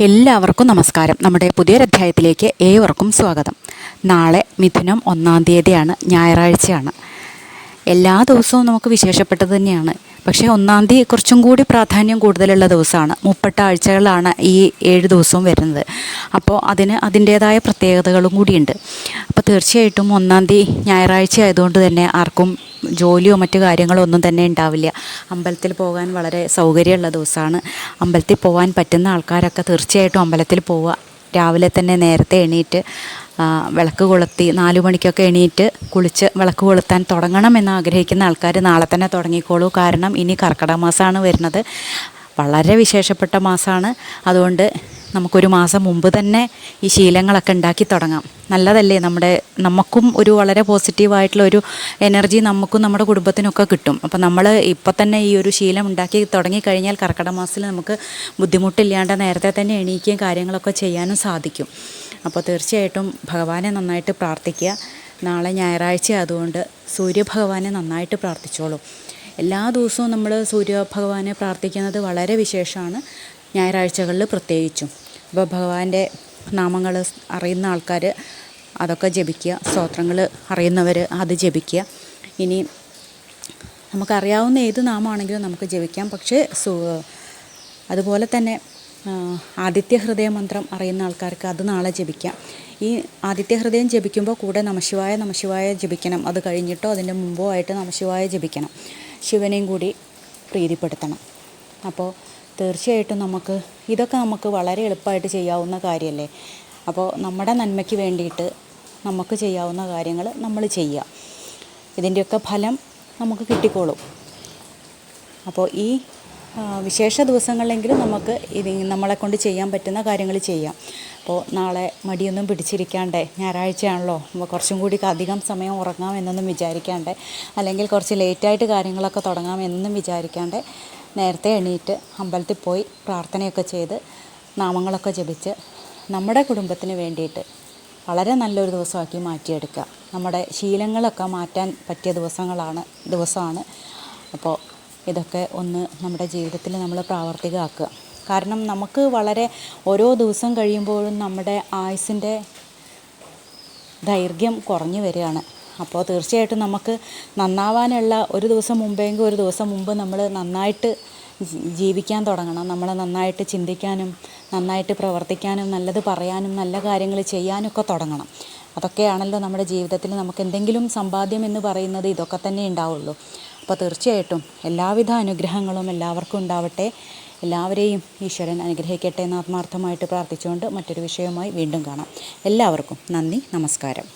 എല്ലാവർക്കും നമസ്കാരം. നമ്മുടെ പുതിയൊരധ്യായത്തിലേക്ക് ഏവർക്കും സ്വാഗതം. നാളെ മിഥുനം ഒന്നാം തീയതിയാണ് ഞായറാഴ്ചയാണ്. എല്ലാ ദിവസവും നമുക്ക് വിശേഷപ്പെട്ടത് തന്നെയാണ്. പക്ഷേ ഒന്നാം തീയതി കുറച്ചും കൂടി പ്രാധാന്യം കൂടുതലുള്ള ദിവസമാണ്. മുപ്പട്ട ആഴ്ചകളാണ് ഈ ഏഴ് ദിവസവും വരുന്നത്. അപ്പോൾ അതിന് അതിന്റേതായ പ്രത്യേകതകളും കൂടിയുണ്ട്. അപ്പോൾ തീർച്ചയായിട്ടും ഒന്നാം തീയതി ഞായറാഴ്ച ആയതുകൊണ്ട് തന്നെ ആർക്കും ജോലിയോ മറ്റു കാര്യങ്ങളോ ഒന്നും തന്നെ ഉണ്ടാവില്ല. അമ്പലത്തിൽ പോകാൻ വളരെ സൗകര്യമുള്ള ദിവസമാണ്. അമ്പലത്തിൽ പോകാൻ പറ്റുന്ന ആൾക്കാരൊക്കെ തീർച്ചയായിട്ടും അമ്പലത്തിൽ പോവുക. രാവിലെ തന്നെ നേരത്തെ എണീറ്റ് വിളക്ക് കൊളുത്തി നാലു മണിക്കൊക്കെ എണീറ്റ് കുളിച്ച് വിളക്ക് കൊളുത്താൻ തുടങ്ങണമെന്ന് ആഗ്രഹിക്കുന്ന ആൾക്കാർ നാളെ തന്നെ തുടങ്ങിക്കോളൂ. കാരണം ഇനി കർക്കിടക മാസമാണ് വരുന്നത്. വളരെ വിശേഷപ്പെട്ട മാസമാണ് അതുകൊണ്ട് നമുക്കൊരു മാസം മുമ്പ് തന്നെ ഈ ശീലങ്ങളൊക്കെ ഉണ്ടാക്കി തുടങ്ങാം. നല്ലതല്ലേ നമ്മുടെ നമുക്കും ഒരു വളരെ പോസിറ്റീവായിട്ടുള്ള ഒരു എനർജി നമുക്കും നമ്മുടെ കുടുംബത്തിനൊക്കെ കിട്ടും. അപ്പോൾ നമ്മൾ ഇപ്പോൾ തന്നെ ഈ ഒരു ശീലം ഉണ്ടാക്കി തുടങ്ങിക്കഴിഞ്ഞാൽ കർക്കിടക മാസത്തിൽ നമുക്ക് ബുദ്ധിമുട്ടില്ലാണ്ട് നേരത്തെ തന്നെ എണീക്കുകയും കാര്യങ്ങളൊക്കെ ചെയ്യാനും സാധിക്കും. അപ്പോൾ തീർച്ചയായിട്ടും ഭഗവാനെ നന്നായിട്ട് പ്രാർത്ഥിക്കുക. നാളെ ഞായറാഴ്ച അതുകൊണ്ട് സൂര്യഭഗവാനെ നന്നായിട്ട് പ്രാർത്ഥിച്ചോളൂ. എല്ലാ ദിവസവും നമ്മൾ സൂര്യഭഗവാനെ പ്രാർത്ഥിക്കുന്നത് വളരെ വിശേഷമാണ്. ഞായറാഴ്ചകളിൽ പ്രത്യേകിച്ചും. അപ്പോൾ ഭഗവാന്റെ നാമങ്ങൾ അറിയുന്ന ആൾക്കാർ അതൊക്കെ ജപിക്കുക സ്തോത്രങ്ങൾ അറിയുന്നവർ അത് ജപിക്കുക. ഇനി നമുക്കറിയാവുന്ന ഏത് നാമമാണെങ്കിലും നമുക്ക് ജപിക്കാം. പക്ഷേ അതുപോലെ തന്നെ ആദിത്യ ഹൃദയ മന്ത്രം അറിയുന്ന ആൾക്കാർക്ക് അത് നാളെ ജപിക്കാം. ഈ ആദിത്യ ഹൃദയം ജപിക്കുമ്പോൾ കൂടെ നമശിവായ നമശിവായ ജപിക്കണം. അത് കഴിഞ്ഞിട്ടോ അതിന്റെ മുമ്പോ ആയിട്ട് നമശിവായ ജപിക്കണം. ശിവനെയും കൂടി പ്രീതിപ്പെടുത്തണം. അപ്പോൾ തീർച്ചയായിട്ടും നമുക്ക് ഇതൊക്കെ നമുക്ക് വളരെ എളുപ്പമായിട്ട് ചെയ്യാവുന്ന കാര്യമല്ലേ? അപ്പോൾ നമ്മുടെ നന്മയ്ക്ക് വേണ്ടിയിട്ട് നമുക്ക് ചെയ്യാവുന്ന കാര്യങ്ങൾ നമ്മൾ ചെയ്യുക. ഇതിന്റെയൊക്കെ ഫലം നമുക്ക് കിട്ടിക്കോളും. അപ്പോൾ ഈ വിശേഷ ദിവസങ്ങളിലെങ്കിലും നമുക്ക് ഇത് നമ്മളെ കൊണ്ട് ചെയ്യാൻ പറ്റുന്ന കാര്യങ്ങൾ ചെയ്യാം. അപ്പോൾ നാളെ മടിയൊന്നും പിടിച്ചിരിക്കാണ്ട് ഞായറാഴ്ചയാണല്ലോ അപ്പോൾ കുറച്ചും കൂടി അധികം സമയം ഉറങ്ങാം എന്നൊന്നും വിചാരിക്കാണ്ട് അല്ലെങ്കിൽ കുറച്ച് ലേറ്റായിട്ട് കാര്യങ്ങളൊക്കെ തുടങ്ങാം എന്നും വിചാരിക്കാണ്ട് നേരത്തെ എണീറ്റ് അമ്പലത്തിൽ പോയി പ്രാർത്ഥനയൊക്കെ ചെയ്ത് നാമങ്ങളൊക്കെ ജപിച്ച് നമ്മുടെ കുടുംബത്തിന് വേണ്ടിയിട്ട് വളരെ നല്ലൊരു ദിവസമാക്കി മാറ്റിയെടുക്കുക. നമ്മുടെ ശീലങ്ങളൊക്കെ മാറ്റാൻ പറ്റിയ ദിവസങ്ങളാണ് ദിവസമാണ്. അപ്പോൾ ഇതൊക്കെ ഒന്ന് നമ്മുടെ ജീവിതത്തിൽ നമ്മൾ പ്രാവർത്തികമാക്കുക. കാരണം നമുക്ക് വളരെ ഓരോ ദിവസം കഴിയുമ്പോഴും നമ്മുടെ ആയുസിന്റെ ദൈർഘ്യം കുറഞ്ഞു വരികയാണ്. അപ്പോൾ തീർച്ചയായിട്ടും നമുക്ക് നന്നാവാനുള്ള ഒരു ദിവസം മുമ്പെങ്കിൽ ഒരു ദിവസം മുമ്പ് നമ്മൾ നന്നായിട്ട് ജീവിക്കാൻ തുടങ്ങണം. നമ്മൾ നന്നായിട്ട് ചിന്തിക്കാനും നന്നായിട്ട് പ്രവർത്തിക്കാനും നല്ലത് പറയാനും നല്ല കാര്യങ്ങൾ ചെയ്യാനൊക്കെ തുടങ്ങണം. അതൊക്കെയാണല്ലോ നമ്മുടെ ജീവിതത്തിൽ നമുക്ക് എന്തെങ്കിലും സമ്പാദ്യം എന്ന് പറയുന്നത് ഇതൊക്കെ തന്നെ ഉണ്ടാവുള്ളൂ. അപ്പോൾ തീർച്ചയായിട്ടും എല്ലാവിധ അനുഗ്രഹങ്ങളും എല്ലാവർക്കും ഉണ്ടാവട്ടെ. എല്ലാവരെയും ഈശ്വരൻ അനുഗ്രഹിക്കട്ടെ എന്ന് ആത്മാർത്ഥമായിട്ട് പ്രാർത്ഥിച്ചുകൊണ്ട് മറ്റൊരു വിഷയവുമായി വീണ്ടും കാണാം. എല്ലാവർക്കും നന്ദി നമസ്കാരം.